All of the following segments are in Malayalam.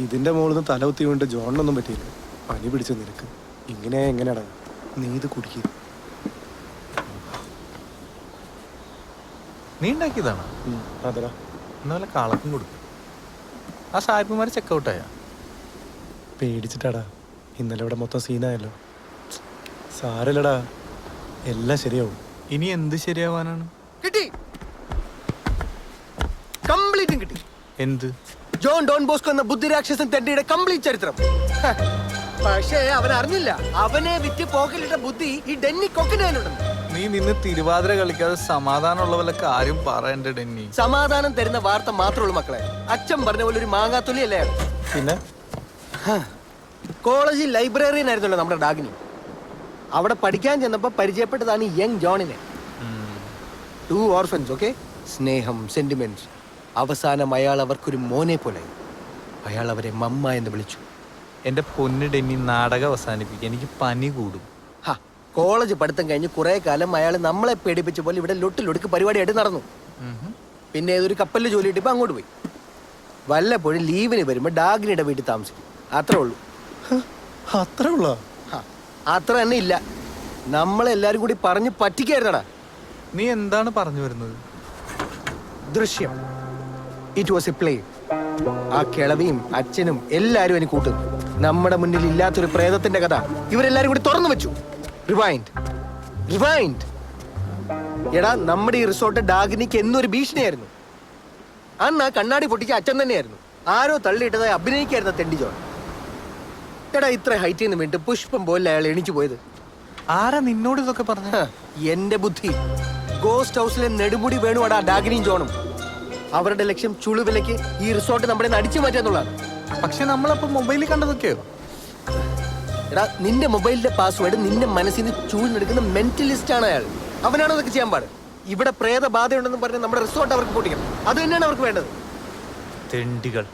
ഇതിന്റെ മുകളിൽ നിന്ന് തല കുത്തി വീണ്ട് ജോണിനൊന്നും പറ്റിയില്ല. പനി പിടിച്ച നിനക്ക്. ഇങ്ങനെ എങ്ങനെയാടാ നീ ഇത് കുടിക്കുക നീ ഉണ്ടാക്കിയതാണോ? അതടാ. എന്നാലും കളക്കം കൊടുക്കും. ആ സായിപ്പുമാർ ചെക്കൗട്ടായ പേടിച്ചിട്ടാടാ. ഇന്നലെ ഇവിടെ മൊത്തം സീനായല്ലോ. സാരല്ലടാ. എല്ലാം ശരിയാവും. ഇനി എന്ത് ശരിയാവാനാണ്? കിട്ടി. കംപ്ലീറ്റും കിട്ടി. എന്ത്? ജോൺ ഡോൺ ബോസ്കോ എന്ന ബുദ്ധിരാക്ഷസൻ തെണ്ടിയുടെ കംപ്ലീറ്റ് ചരിത്രം. ഹ, പക്ഷേ അവൻ അറിഞ്ഞില്ല. അവനെ വിറ്റ് പോക്കലിട്ട ബുദ്ധി ഈ ഡെന്നി കൊക്കിനുണ്ട് നീ നിന്ന് തിരുവാതിര കളിക്കാതെ സമാധാനമുള്ള വല്ല കാര്യം പറയണ്ട ഡെന്നി. സമാധാനം തരുന്ന വാർത്ത മാത്രമേ ഉള്ളൂ മക്കളെ. അച്ഛൻ പറഞ്ഞ പോലെ ഒരു മാങ്ങാത്തൊലി അല്ലേ അയാൾ? പിന്നെ? കോളേജിൽ ലൈബ്രറിയൻ ആയിരുന്നല്ലോ നമ്മുടെ ഡാഗിനി. അവിടെ പഠിക്കാൻ ചെന്നപ്പോൾ പരിചയപ്പെട്ടതാണ് ഈ യങ് ജോണിനെ. ടു ഓർഫൻസ് ഓക്കെ സ്നേഹം സെന്റിമെന്റ്സ് അവസാനം അയാൾ അവർക്കൊരു മോനെ പോലെ. അയാൾ അവരെ മമ്മ എന്ന് വിളിച്ചു. എന്റെ പൊന്ന് ഡെന്നി നാടകം അവസാനിപ്പിക്കുക എനിക്ക് പനി കൂടും. ഹാ കോളേജ് പഠിത്തം കഴിഞ്ഞ് കുറെ കാലം അയാൾ നമ്മളെ പേടിപ്പിച്ച പോലെ ഇവിടെ ലൊട്ടിലൊടുക്ക് പരിപാടിയായിട്ട് നടന്നു. പിന്നെ ഏതൊരു കപ്പലിൽ ജോലി കിട്ടിയപ്പോൾ അങ്ങോട്ട് പോയി. വല്ലപ്പോഴും ലീവിന് വരുമ്പോൾ ഡാഗിനിയുടെ വീട്ടിൽ താമസിക്കും. അത്രേ ഉള്ളൂ. അത്രേ ഉള്ള? അത്ര തന്നെ ഇല്ല. നമ്മളെല്ലാരും കൂടി പറഞ്ഞ് പറ്റിക്കായിരുന്നടാ. നീ എന്താണ് പറഞ്ഞു വരുന്നത്? ദൃശ്യം. ഇറ്റ് വാസ് എ പ്ലേ ആ കിളവിയും അച്ഛനും എല്ലാരും എനിക്ക് കൂട്ടും നമ്മുടെ മുന്നിൽ ഇല്ലാത്തൊരു പ്രേതത്തിന്റെ കഥ ഇവരെല്ലാരും കൂടി തുറന്നു വെച്ചു. റിവൈൻഡ് റിവൈൻഡ് എടാ നമ്മുടെ ഈ റിസോർട്ട് ഡാഗിനിക്ക് എന്നൊരു ഭീഷണിയായിരുന്നു. അന്ന് ആ കണ്ണാടി പൊട്ടിക്ക് അച്ഛൻ തന്നെയായിരുന്നു. ആരോ തള്ളിയിട്ടതായി അഭിനയിക്കായിരുന്ന തെണ്ടി ജോൺ. എടാ ഇത്ര ഹൈറ്റിൽ നിന്ന് വീണ്ടും പുഷ്പം പോലെ അയാൾ എണീച്ചു പോയത്. ആരാ നിന്നോട് ഇതൊക്കെ പറഞ്ഞ എന്റെ ബുദ്ധി. ഗോസ്റ്റ് ഹൗസിലെ നെടുമുടി വേണുവാടാ ഡാഗിനിയും ജോണും. അവരുടെ ലക്ഷ്യം ചുളിവിലേക്ക് ഈ റിസോർട്ട് നമ്മുടെ അടിച്ചു മാറ്റാന്നുള്ളതാണ് പക്ഷെ നമ്മളപ്പോ മൊബൈലിൽ കണ്ടതൊക്കെയോ? എടാ നിന്റെ മൊബൈലിന്റെ പാസ്വേഡ് നിന്റെ മനസ്സിൽ നിന്ന് ചൂഴ്ന്നെടുക്കുന്ന മെന്റലിസ്റ്റ് ആണ് അയാൾ. അവനാണ് അതൊക്കെ ചെയ്യാൻ പാട്. ഇവിടെ പ്രേത ബാധയുണ്ടെന്ന് പറഞ്ഞ് നമ്മുടെ റിസോർട്ട് അവർക്ക് പൊട്ടിക്കണം. അത് തന്നെയാണ് അവർക്ക് വേണ്ടത്. തെണ്ടികൾ.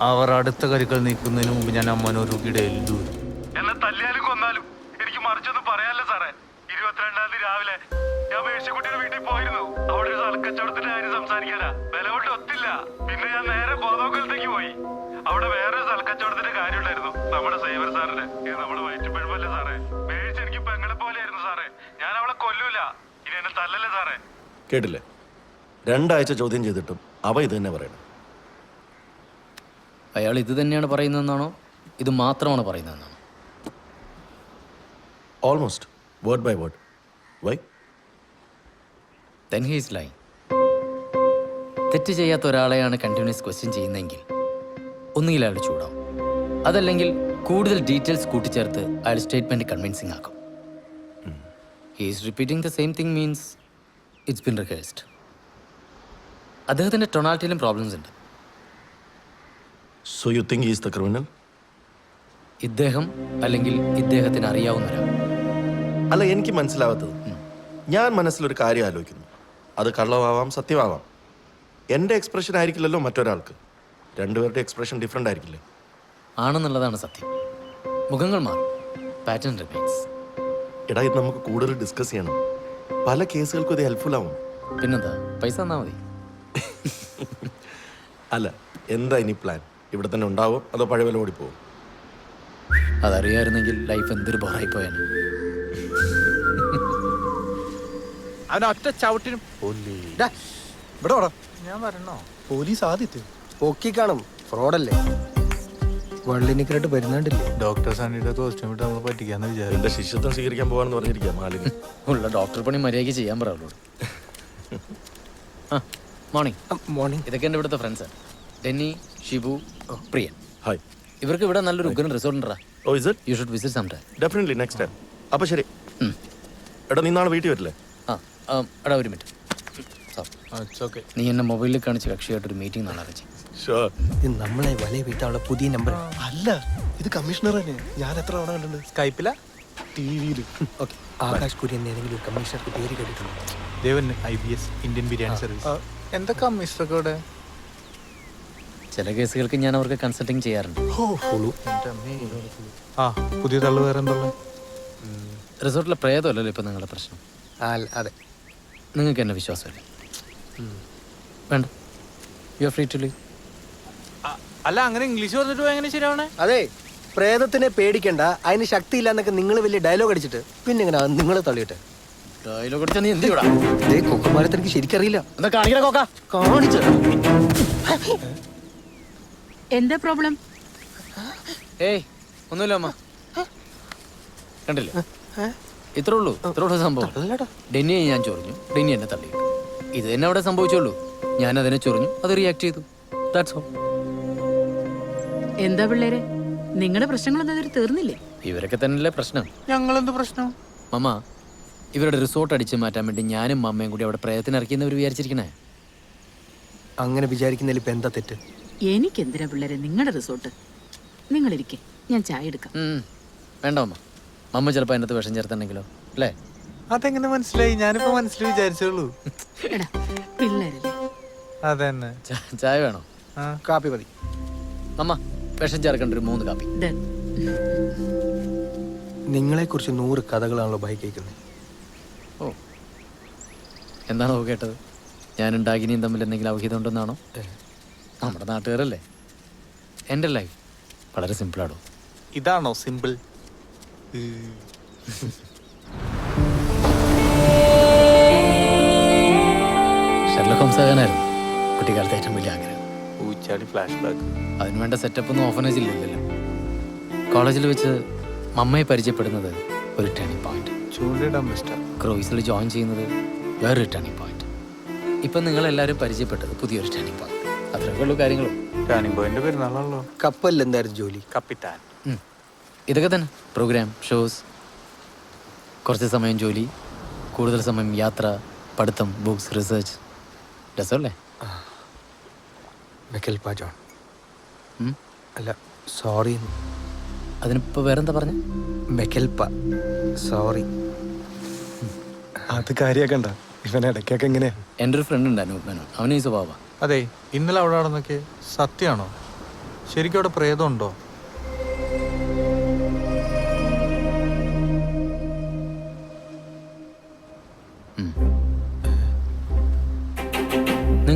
അവർ അടുത്ത കരുക്കൾ നീക്കുന്നതിന് മുമ്പ് ഞാൻ അമ്മനോരുകിയുടെ എല്ലു എന്നെ കേട്ടില്ലേ? രണ്ടാഴ്ച ചോദ്യം ചെയ്തിട്ടും അവ ഇത് തന്നെ പറയണം. അയാൾ ഇത് തന്നെയാണ് പറയുന്നതെന്നാണോ? ഇത് മാത്രമാണ് പറയുന്നതെന്നാണോ? Almost word by word why then his line തെറ്റ് ചെയ്യാത്ത ഒരാളെയാണ് കണ്ടിന്യൂസ് ക്വസ്റ്റ്യൻ ചെയ്യുന്നതെങ്കിൽ ഒന്നുകിൽ അയാൾ ചൂടാവും. അതല്ലെങ്കിൽ കൂടുതൽ ഡീറ്റെയിൽസ് കൂട്ടിച്ചേർത്ത് അയാൾ സ്റ്റേറ്റ്മെന്റ് കൺവിൻസിംഗ് ആക്കും. He's repeating the same thing means it's been rehearsed അദ്ദേഹത്തിന്റെ ടൊണാൾട്ടിയിലും പ്രോബ്ലംസ് ഉണ്ട്. So you think is the criminal ഇദ്ദേഹം അല്ലെങ്കിൽ ഇദ്ദേഹത്തിന് അറിയാവുന്ന ഒരാൾ. അല്ല എനിക്ക് മനസ്സിലാവാത്തത്. ഞാൻ മനസ്സിലൊരു കാര്യം ആലോചിക്കുന്നു. അത് കള്ളമാവാം സത്യമാവാം. എന്റെ എക്സ്പ്രഷൻ ആയിരിക്കില്ലല്ലോ മറ്റൊരാൾക്ക്. രണ്ടുപേരുടെ എക്സ്പ്രഷൻ ഡിഫറെന്റ് ആയിരിക്കില്ലേ? ആണെന്നുള്ളതാണ് സത്യം. മുഖങ്ങൾ മാറും. പാറ്റേൺ റിപ്പീറ്റ്സ് എടാ ഇത് നമുക്ക് കൂടുതൽ ഡിസ്കസ് ചെയ്യണം. പല കേസുകൾക്കും ഇത് ഹെൽപ്ഫുൾ ആവും. പിന്നെന്താ? പൈസ തന്നാ മതി. അല്ല എന്താ ഇനി പ്ലാൻ ഇവിടെ തന്നെ ഉണ്ടാവും അതോ പഴയ വില ഓടിപ്പോവും? അതറിയായിരുന്നെങ്കിൽ ലൈഫ് എന്തൊരു ബോറായി പോയാണ് അവൻ ഒറ്റ ചവിട്ടിനും ഡാ, ഇവിടെ വാടാ. ഞാൻ വരണോ? പോലീസ് ആദ്യത്തെ. ഓക്കെ കാണും ഫ്രോഡല്ലേ? വള്ളിനിക്കരായിട്ട് വരുന്നുണ്ടല്ലേ? ഡോക്ടർ സണ്ണിയുടെ കോസ്റ്റ്യൂം ഇട്ട് നമ്മൾ പറ്റിക്കാന്ന് വിചാരിച്ചു എന്റെ ശിഷ്യത്വം സ്വീകരിക്കാൻ പോകാന്ന് പറഞ്ഞിരിക്കാം മാലിന് ഉള്ള ഡോക്ടർ പണി മര്യാദയ്ക്ക് ചെയ്യാൻ പറയുള്ളൂ ആ മോർണിംഗ്. മോർണിംഗ്. ഇതൊക്കെ എന്റെ ഇവിടുത്തെ ഫ്രണ്ട്സ് ഡെന്നി ഷിബു പ്രിയൻ. ഹായ് ഇവർക്ക് ഇവിടെ നല്ലൊരു ഉഗ്രൻ റിസോർട്ട് ഉണ്ടാ ഓ is it you should visit some time definitely next time അപ്പോൾ ശരി. എടാ നീ നാളെ വീട്ടിൽ വരില്ലേ? ആ എടാ ഒരു മിനിറ്റ് നീ എന്നെ മൊബൈലിൽ കാണിച്ച കക്ഷിയായിട്ടൊരു മീറ്റിംഗ് അറേഞ്ച് ഇത് നമ്മളെ വലയ വീട്ടാനുള്ള പുതിയ നമ്പർ അല്ല ഇത് കമ്മീഷണർ തന്നെ. ഞാൻ എത്ര തവണ കണ്ടിട്ടുണ്ട്? സ്കൈപ്പില ടി വിയിൽ ഓക്കെ ആകാശ് കുര്യൻ ഏതെങ്കിലും ഒരു കമ്മീഷണർക്ക് പേര് കേട്ടിട്ടുണ്ട്? Devan I B S Indian biryani service എന്തൊക്കെ മിസ്റ്റർക്ക് ഇവിടെ ചില കേസുകൾക്ക് ഞാൻ അവർക്ക് കൺസൾട്ടിങ് ചെയ്യാറുണ്ട്. ആ പുതിയ തള്ളു വേറെ എന്തുള്ള? റിസോർട്ടിലെ പ്രേതമല്ലല്ലോ ഇപ്പം നിങ്ങളുടെ പ്രശ്നം? അതെ. നിങ്ങൾക്ക് എന്നെ വിശ്വാസമല്ലേ. വേണ്ട. You are free to leave അല്ല അങ്ങനെ ഇംഗ്ലീഷ് പറഞ്ഞിട്ട് പോയാൽ എങ്ങനെ ശരിയാവണേ? അതെ പ്രേതത്തിനെ പേടിക്കണ്ട അതിന് ശക്തിയില്ല എന്നൊക്കെ നിങ്ങൾ വലിയ ഡയലോഗ് അടിച്ചിട്ട് പിന്നെ ഇങ്ങനെ നിങ്ങൾ തള്ളിയിട്ട്. ഡയലോഗ് അടിച്ചാ നീ എന്ത് ചെയ്യൂടാ കൊക്കുമാരത്തെ എനിക്ക് ശരിക്കറിയില്ല. എന്താ കാണിക്കണ കോക്ക. കാണിച്ച. എന്താ പ്രോബ്ലം ഏയ് ഒന്നുമില്ല അമ്മ. കണ്ടില്ലേ? ഇത്രേ ഉള്ളൂ ഇത്രേ ഉള്ളൂ സംഭവം. ഡെന്നിയെ ഞാൻ ചൊറിഞ്ഞു ഡെന്നി എന്നെ തള്ളി ഇത് തന്നെ അവിടെ സംഭവിച്ചുള്ളൂ. ഞാൻ അതിനെ ചൊറിഞ്ഞു അത് റിയാക്ട് ചെയ്തു. ദാറ്റ്സ് ഓൾ എന്താ പിള്ളേരെ? നിങ്ങളുടെ പ്രശ്നങ്ങളൊന്നും അതിൽ തീർന്നില്ലേ? ഇവരൊക്കെ തന്നെയല്ലേ പ്രശ്നം? ഞങ്ങൾ എന്ത് പ്രശ്നം? മമ്മ ഇവരുടെ റിസോർട്ട് അടിച്ചു മാറ്റാൻ വേണ്ടി ഞാനും മമ്മയും കൂടി അവിടെ പ്രയത്നം ഇറക്കിയെന്ന് വിചാരിച്ചിരിക്കണേ. അങ്ങനെ വിചാരിക്കുന്നതിൽ ഇപ്പൊ എന്താ തെറ്റ്? എനിക്കെന്തിനാ പിള്ളേരെ നിങ്ങളുടെ റിസോർട്ട്? നിങ്ങളിരിക്കെ ഞാൻ ചായ എടുക്കാം. ഉം. വേണ്ട മമ്മ. മമ്മ ചിലപ്പോൾ അതിനകത്ത് വിഷം ചേർത്തുണ്ടെങ്കിലോ അല്ലേ? അതെങ്ങനെ മനസ്സിലായി? ഞാനിപ്പോ മനസ്സിൽ വിചാരിച്ചുള്ളൂ എടാ പിള്ളേരല്ലേ? അതന്നെ. ചാ- ചായ വേണോ? കാപ്പി മതി. അമ്മ വിഷം ചേർക്കേണ്ട ഒരു മൂന്ന് കാപ്പി. ദേ, നിങ്ങളെ കുറിച്ച് നൂറ് കഥകളാണല്ലോ ബൈ കേൾക്കുന്നത് ഓ. എന്താണോ കേട്ടത്? ഞാൻ ഉണ്ടാക്കിനിയും തമ്മിൽ എന്തെങ്കിലും ഔഹിതം ഉണ്ടെന്നാണോ? നമ്മുടെ നാട്ടുകാരല്ലേ? എന്റെ ലൈഫ് വളരെ സിമ്പിളാണോ ഇതാണോ സിമ്പിൾ ഷെർലക് കുട്ടിക്കാലത്ത് ആകാനായിരുന്നു കുട്ടിക്കാലത്തെ ഏറ്റവും വലിയ ആഗ്രഹം. ഊച്ചാടി ഫ്ലാഷ് ബാക്ക് അതിനുവേണ്ട സെറ്റപ്പ് ഒന്നും ഓഫനേജിലില്ലല്ലോ കോളേജിൽ വെച്ച് മമ്മയെ പരിചയപ്പെടുന്നത് ഒരു ടേണിംഗ് പോയിന്റ് ചൂണ്ടിടാൻ ബെസ്റ്റാ ക്രോയിസിൽ ജോയിൻ ചെയ്യുന്നത് വേറൊരു ടേണിംഗ് പോയിന്റ് ഇപ്പം നിങ്ങളെല്ലാവരും പരിചയപ്പെട്ടത് പുതിയൊരു ടേണിംഗ് പോയിന്റ് അത്രയൊക്കെ ഉള്ളൂ കാര്യങ്ങളും. ടേണിംഗ് പോയിന്റ് പെരുന്നാളാണല്ലോ. കപ്പലിൽ എന്തായിരുന്നു ജോലി? കപ്പിത്താൻ. ഇതൊക്കെ തന്നെ. പ്രോഗ്രാം ഷോസ് കുറച്ച് സമയം ജോലി കൂടുതൽ സമയം യാത്ര പഠിത്തം ബുക്സ് റിസർച്ച് രസമല്ലേ? മെക്കൽപ്പ ജോൺ. ഉം? അല്ല സോറി. അതിനിപ്പോൾ വേറെന്താ പറഞ്ഞ? മെക്കൽപ്പ സോറി. അത് കാര്യാക്കണ്ട ഇവനെ ഇടയ്ക്കൊക്കെ എങ്ങനെയാ എന്റെ ഒരു ഫ്രണ്ട് ഉണ്ടായിരുന്നു അവനീ ഈ സ്വഭാവ അതെ ഇന്നലെ അവിടെ നടന്നൊക്കെ സത്യമാണോ? ശരിക്കും അവിടെ പ്രേതം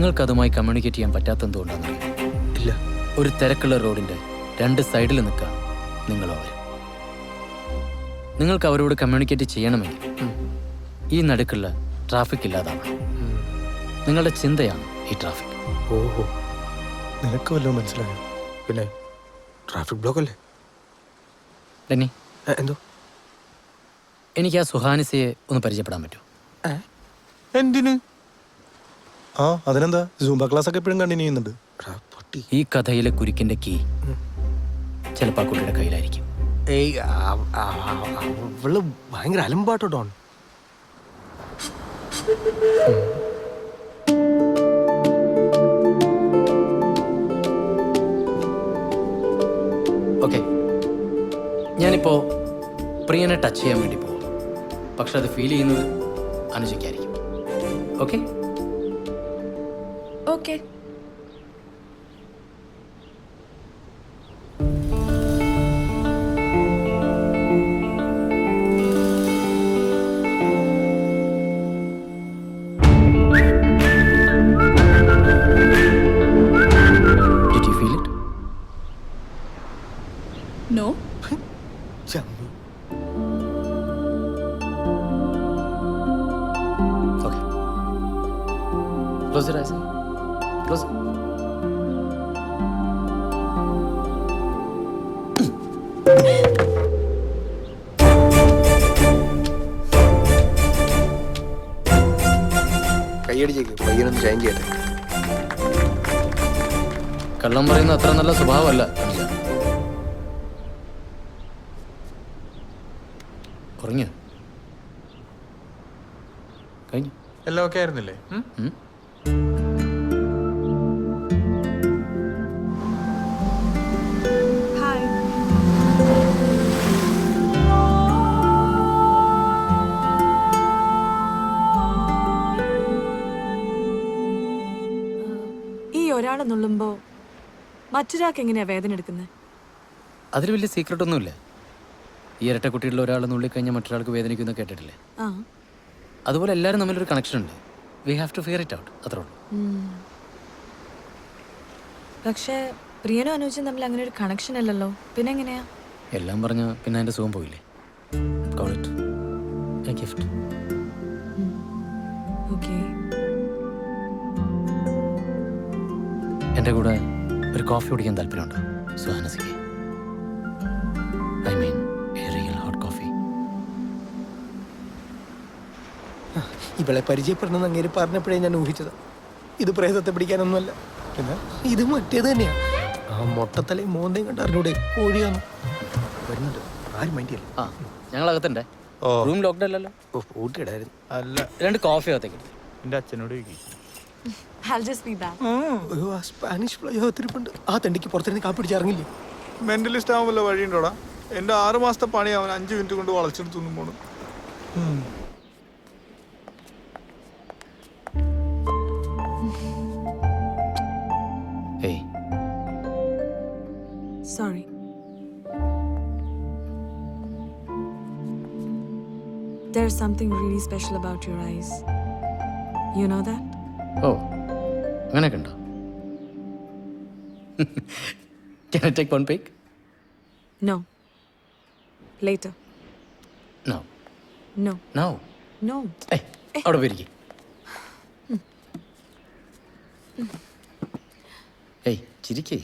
നിങ്ങൾക്ക് അതുമായി കമ്മ്യൂണിക്കേറ്റ് ചെയ്യാൻ പറ്റാത്തെന്തുകൊണ്ടാണെന്നറിയോ ഇല്ല. ഒരു തിരക്കുള്ള റോഡിന്റെ രണ്ട് സൈഡിൽ നിൽക്കാം നിങ്ങൾ അവർ നിങ്ങൾക്ക് അവരോട് കമ്മ്യൂണിക്കേറ്റ് ചെയ്യണമെങ്കിൽ ഈ നടുക്കുള്ള ട്രാഫിക് ഇല്ലാതാണ്. നിങ്ങളുടെ ചിന്തയാണ് ഈ ട്രാഫിക് ഓഹോ. നിനക്ക് വല്ലതും മനസ്സിലായോ? പിന്നെ ട്രാഫിക് ബ്ലോക്ക് അല്ലേ? ഡെന്നി. എന്തോ? എനിക്ക് ആ സുഹാനിസയെ ഒന്ന് പരിചയപ്പെടാൻ പറ്റുമോ? എന്തിന്? ആ അതിനെന്താ? സൂംബ ക്ലാസ് ഒക്കെ എപ്പോഴും കണ്ടിന്യൂ ചെയ്യുന്നുണ്ട്. ഈ കഥയിലെ കുരുക്കിന്റെ കീ ചിലപ്പോൾ ആ കുട്ടിയുടെ കയ്യിലായിരിക്കും. ഏയ് അവൾ ഭയങ്കര അലമ്പാട്ടോ ഡോൺ. ഓക്കെ. ഞാനിപ്പോ പ്രിയനെ ടച്ച് ചെയ്യാൻ വേണ്ടി പോകും പക്ഷെ അത് ഫീൽ ചെയ്യുന്നത് അനുജയ്ക്കായിരിക്കും. ഓക്കെ? ഓക്കെ കൈയടിച്ചേക്ക് പയ്യനൊന്ന് ജോയിൻ ചെയ്യട്ടെ. കള്ളം പറയുന്ന അത്ര നല്ല സ്വഭാവമല്ല ഉറങ്ങിയോ? കഴിഞ്ഞു. എല്ലാം ഒക്കെ ആയിരുന്നില്ലേ? മറ്റൊരാൾക്ക് എങ്ങനെയാ വേദന എടുക്കുന്നത് അതിൽ വലിയ സീക്രട്ട് ഒന്നുമില്ല. ഈ ഇരട്ട കുട്ടികളിൽ ഒരാൾ നുള്ളിക്കഴിഞ്ഞാൽ മറ്റൊരാൾക്ക് വേദനിക്കുന്ന കേട്ടിട്ടില്ലേ? ആ. അതുപോലെ എല്ലാവരും തമ്മിലൊരു കണക്ഷൻ ഉണ്ട്. We have to fear it out അത്രേ ഉള്ളൂ. ഉം. പക്ഷേ പ്രിയനും അനുജും തമ്മിൽ അങ്ങനെ ഒരു കണക്ഷൻ അല്ലല്ലോ പിന്നെ എങ്ങനെയാ? എല്ലാം പറഞ്ഞ പിന്നെ എന്റെ സുഖം പോയില്ലേ? A gift. ഓക്കെ എന്റെ കൂടെ ഒരു കോഫി കുടിക്കാൻ താല്പര്യമുണ്ടോ? സുഹാനസിക്ക്. I mean a real hot coffee ഇവളെ പരിചയപ്പെടണമെന്ന് അങ്ങേര് പറഞ്ഞപ്പോഴേ ഞാൻ ഊഹിച്ചത്. ഇത് പ്രേതത്തെ പിടിക്കാനൊന്നുമല്ല. പിന്നെ ഇത് മറ്റേത് തന്നെയാണ് ആ മൊട്ടത്തലയും മോന്തയും കണ്ട അറിഞ്ഞൂടെ കോഴിയാണ്. വരുന്നുണ്ട്. ആരും മൈൻഡ് ചെയ്യില്ല? ആ ഞങ്ങൾ ഓ. റൂം ലോക്ക്ഡ് അല്ലല്ലോ. ഓ പൂട്ടിയിടായിരുന്നു അല്ല രണ്ട് കോഫി അകത്തേക്ക്. എന്റെ അച്ഛനോട് ചോദിക്കും. I'll just be back. അയ്യോ ആ സ്പാനിഷ് ഫ്ലൈ തിരിപ്പുണ്ട് ആ തണ്ടിക്ക് പുറത്തിരുന്ന് കാപ്പി പിടിച്ച് ഇറങ്ങില്ലേ മെന്റലിസ്റ്റ് ആവാൻ വല്ല വഴിയുണ്ടോടാ എന്റെ ആറ് മാസത്തെ പണി അവൻ അഞ്ച് മിനിറ്റ് കൊണ്ട് വളച്ചെടുത്തു പോണു Sorry. There's something really special about your eyes. You know that? ഓ അങ്ങനെയൊക്കെ കണ്ടോ take one pick No. Later. No No. No No. ഏയ് അവിടെ പോയിരിക്കും ഏയ് ചിരിക്കേ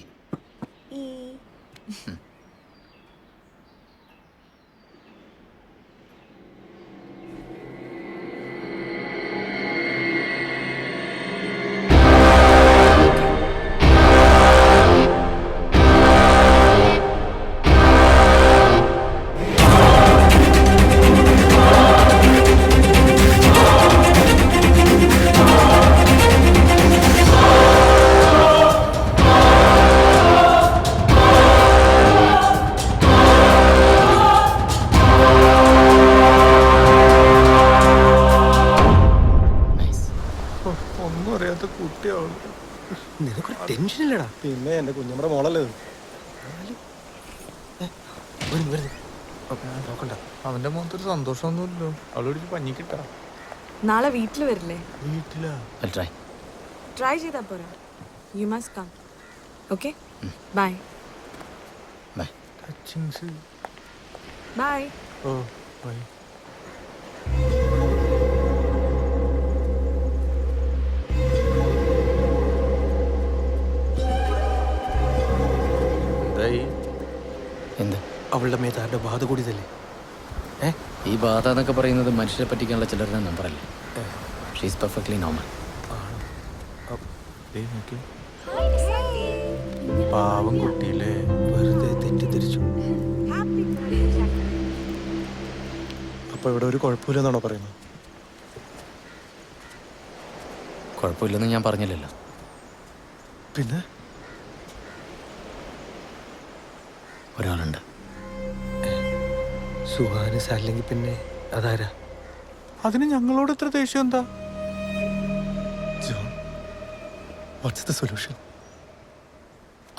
അവന്റെ മുഖത്തൊരു സന്തോഷമൊന്നുമില്ലല്ലോ. അവളോട് പഞ്ഞിക്കിട്ടാ. നാളെ വീട്ടിൽ വരില്ലേ? വീട്ടിലാ? ട്രൈ ട്രൈ ചെയ്താ പോരാ. You must come okay bye bye touchings bye oh bye എന്തായി? എന്ത്? അവളുടെ മേത്താരുടെ ബാധ കൂടിയതല്ലേ ഏ? ഈ ബാധ എന്നൊക്കെ പറയുന്നത് മനുഷ്യരെ പറ്റിക്കാനുള്ള ചിലരുടെ നമ്പറല്ലേ ഷീസ് പെർഫെക്റ്റ്ലി നോർമൽ പാവം കുട്ടിയില്ലേ. വെറുതെ തെറ്റിദ്ധരിച്ചു. അപ്പൊ ഇവിടെ ഒരു കുഴപ്പമില്ലെന്നാണോ പറയുന്നത്? കുഴപ്പമില്ലെന്ന് ഞാൻ പറഞ്ഞില്ലല്ലോ. പിന്നെ? ഒരാളുണ്ട്. സുഹാനസ് അല്ലെങ്കിൽ പിന്നെ അതാരാ? അതിന് ഞങ്ങളോട് എത്ര ദേഷ്യം എന്താ? John what's the solution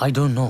I don't know